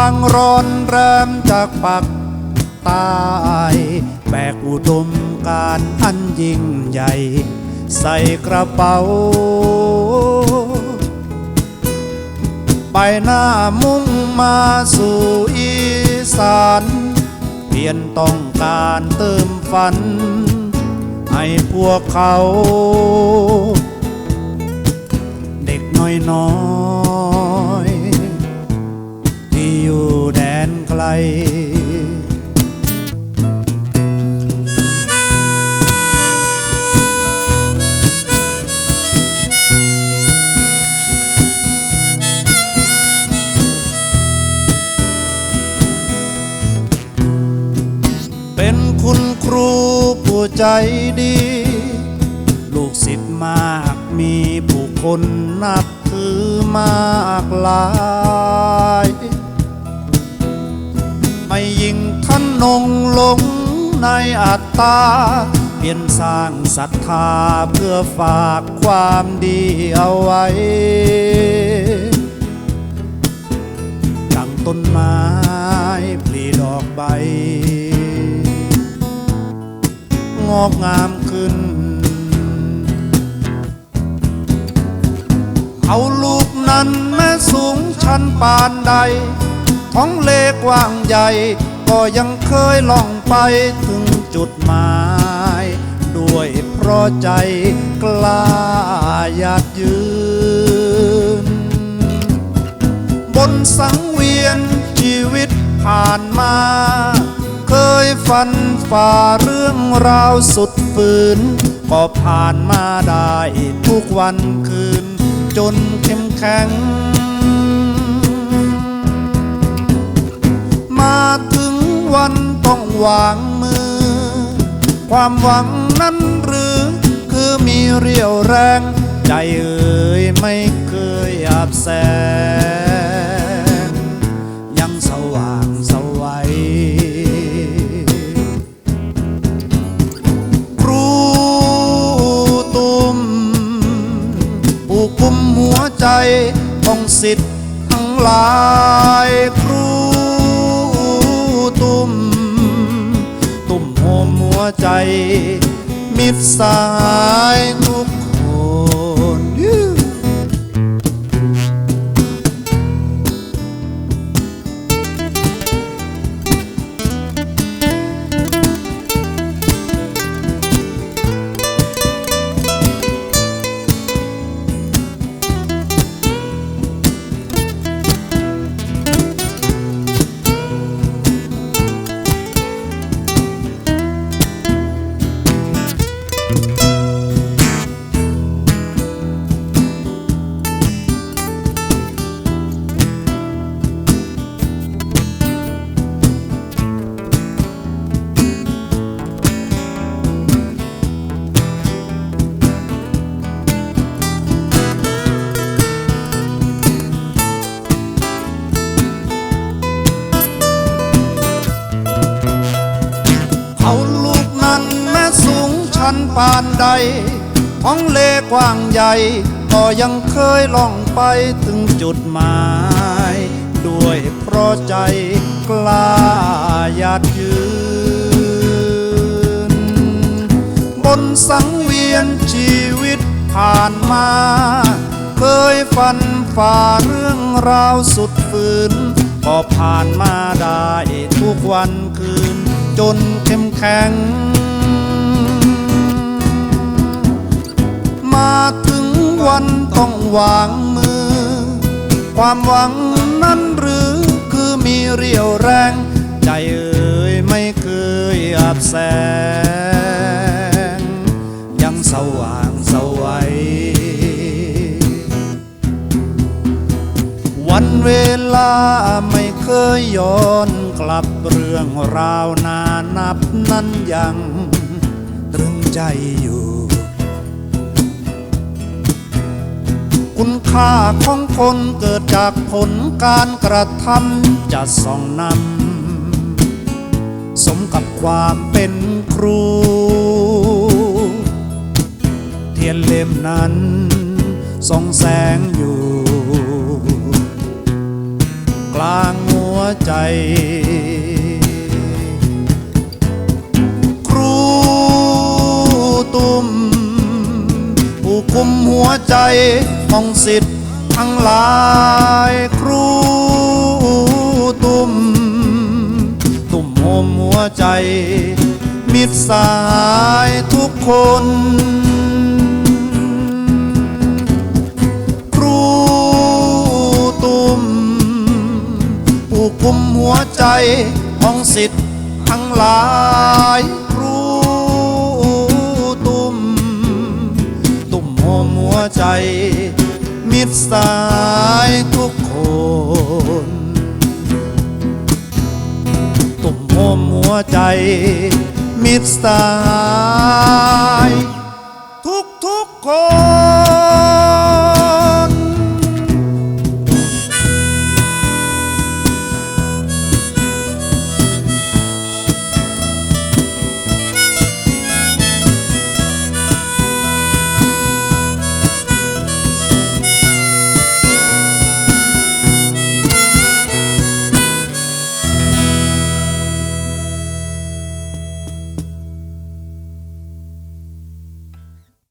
างร้อนแรมจากปักใตายแบกอุดมการอันยิ่งใหญ่ ใส่กระเป๋า ไปหน้ามุ่งมาสู่อีสานเพียนต้องการเติมฝัน ให้พวกเขา เด็กน้อยน้อย ลเป็นคุณครูผู้ใจดี ลูกศิษย์มากมีผู้คนนับถือมากลาย ไม่ยิ่งท่านนงลงในอัตตา เพียนสร้างศรัทธาเพื่อฝากความดีเอาไว้ดังต้นไม้ปลีดอกใบ งอกงามขึ้น เอาลูกนั้นแม้สูงชันปานใด ท้องเลกว้างใหญ่ ก็ยังเคยล่องไปถึงจุดหมาย ด้วยเพราะใจกล้าหยาดยืน บนสังเวียนชีวิตผ่านมา เคยฝันฝ่าเรื่องราวสุดฝืน ก็ผ่านมาได้ทุกวันคืน จนเข้มแข็ง มาถึงวันต้องวางมือ ความหวังนั้นหรือ คือมีเรี่ยวแรง ใจเอ่ยไม่เคยอาบแสง ยังสว่างสวัยครูตุมผู้กุมหัวใจของสิทธิ์ทั้งหลาย ใจ มิตรสาย ชันปานใดท้องเลกว้างใหญ่ ก็ยังเคยล่องไปถึงจุดหมาย ด้วยเพราะใจกล้าหยาดยืน บนสังเวียนชีวิตผ่านมา เคยฝันฝ่าเรื่องราวสุดฝืนก็ผ่านมาได้ทุกวันคืน จนเข้มแข็ง วันต้องวางมือ ความหวังนั้นหรือคือมีเรี่ยวแรง ใจเอ่ยไม่เคยอาบแสง ยังสว่างสวัยวันเวลาไม่เคยย้อนกลับเรื่องราวนานับนั้นยังตรึงใจอยู่ คุณค่าของคนเกิดจากผลการกระทำจะส่องนำสมกับความเป็นครู เทียนเล่มนั้นส่องแสงอยู่ กลางหัวใจ ครูตุ้มผู้คุมหัวใจ ของสิทธิ์ทั้งหลายครูตุ้มตุ่มโมหัวใจ มิตรสายทุกคน ครูตุ้มผู้คุมหัวใจของสิทธิ์ทั้งหลายครูตุ้มตุ่มโฮมหัวใจ มิตรสายทุกคน ตุ่มหมหัวใจมิตรสาย